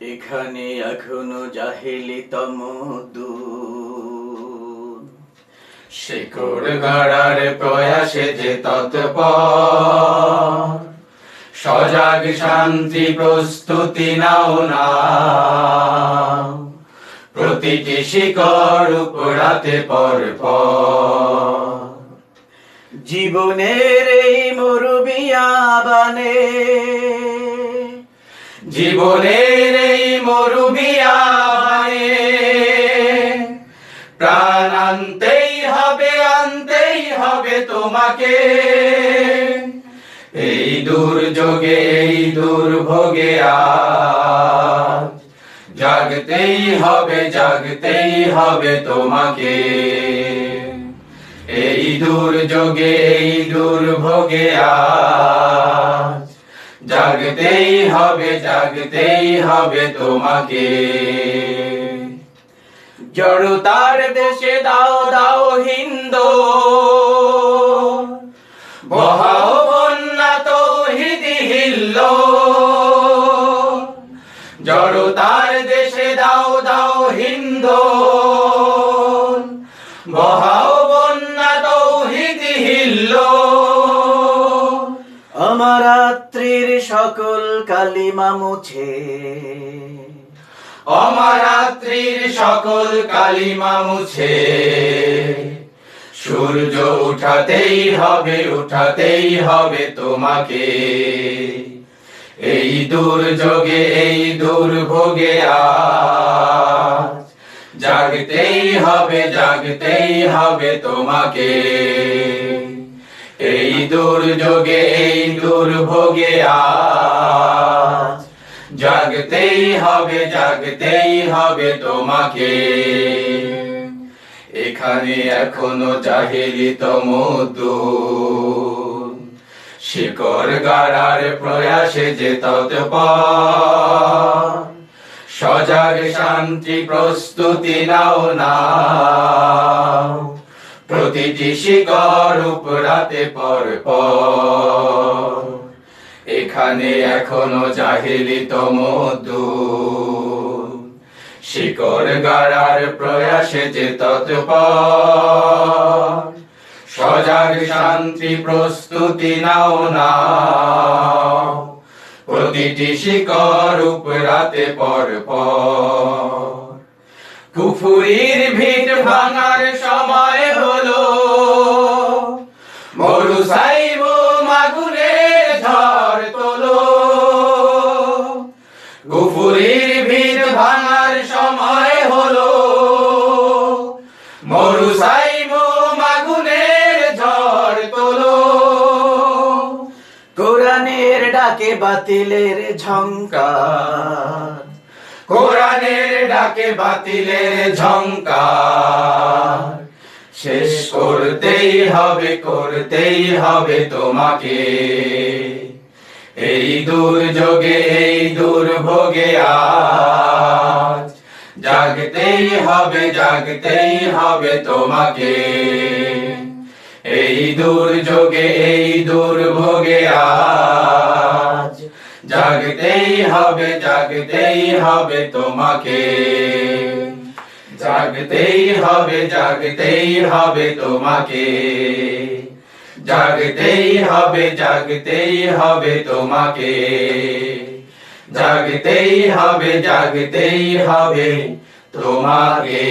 এখানে এখনও জাহেলি তম শিকড় গড়ার প্রয়াসে যে তৎপর, সজাগ শান্তি প্রস্তুতি নাও না। প্রতিটি শিকড় উপড়াতে পর জীবনের এই মরুবিয়াবানে জীবনের এই মরুবিয়ানে প্রাণ আনতেই হবে আনতেই হবে তোমাকে। এই দুর্যোগে, এই দুর্ভোগে আজ জাগতেই হবে জাগতেই হবে তোমাকে। এই দুর্যোগে, এই দুর্ভোগে আজ জাগতেই হবে জাগতেই হবে তোমাকে। জড়তার দেশে দাও দাও হিন্দু। বহাও বন্যা তৌহিদি হিল্ল। জড়তার দেশে দাও দাও হিন্দু। আমার রাত্রির সকল কালিমা মুছে। অমরাত্রির সকল কালিমা মুছে। সূর্য উঠাতেই হবে উঠাতেই হবে তোমাকে। এই দুর্যোগে, এই দুর্ভোগে জাগতেই হবে জাগতেই হবে তোমাকে। এই দুর্যোগে, এই দুর্ভোগে আজ। জাগতেই হবে জাগতেই হবে তোমাকে। এখানে এখনও জাহেলি তমদ্দুন শিকড় গাড়ার প্রয়াসে যে তৎপর। সজাগ শান্তি প্রস্তুতি নাও না। প্রতিটি শিকড় উপরাতে পর এখানে এখনও জাহিলি তমদ্দুন শিকড় গাড়ার প্রয়াসে যে সজাগ শান্তি প্রস্তুতি নাও না। প্রতিটি শিকড় উপরাতে পর পর কুফুরির ভিড় ভাঙার সময় ডাকে বাতিলের ঝঙ্কার কোরআনের ডাকে বাতিলের ঝঙ্কার শেষ করতেই হবে করতেই হবে তোমাকে। এই দুর্যোগে, এই দুর্ভোগে আজ জাগতেই হবে জাগতেই হবে তোমাকে। এই দুর্যোগে, এই দুর্ভোগে আজ জাগতেই হবে জাগতেই হবে তোমাকে। জাগতেই হবে জাগতেই হবে তোমাকে। জাগতেই হবে জাগতেই হবে তোমাকে। জাগতেই হবে জাগতেই হবে তোমাকে।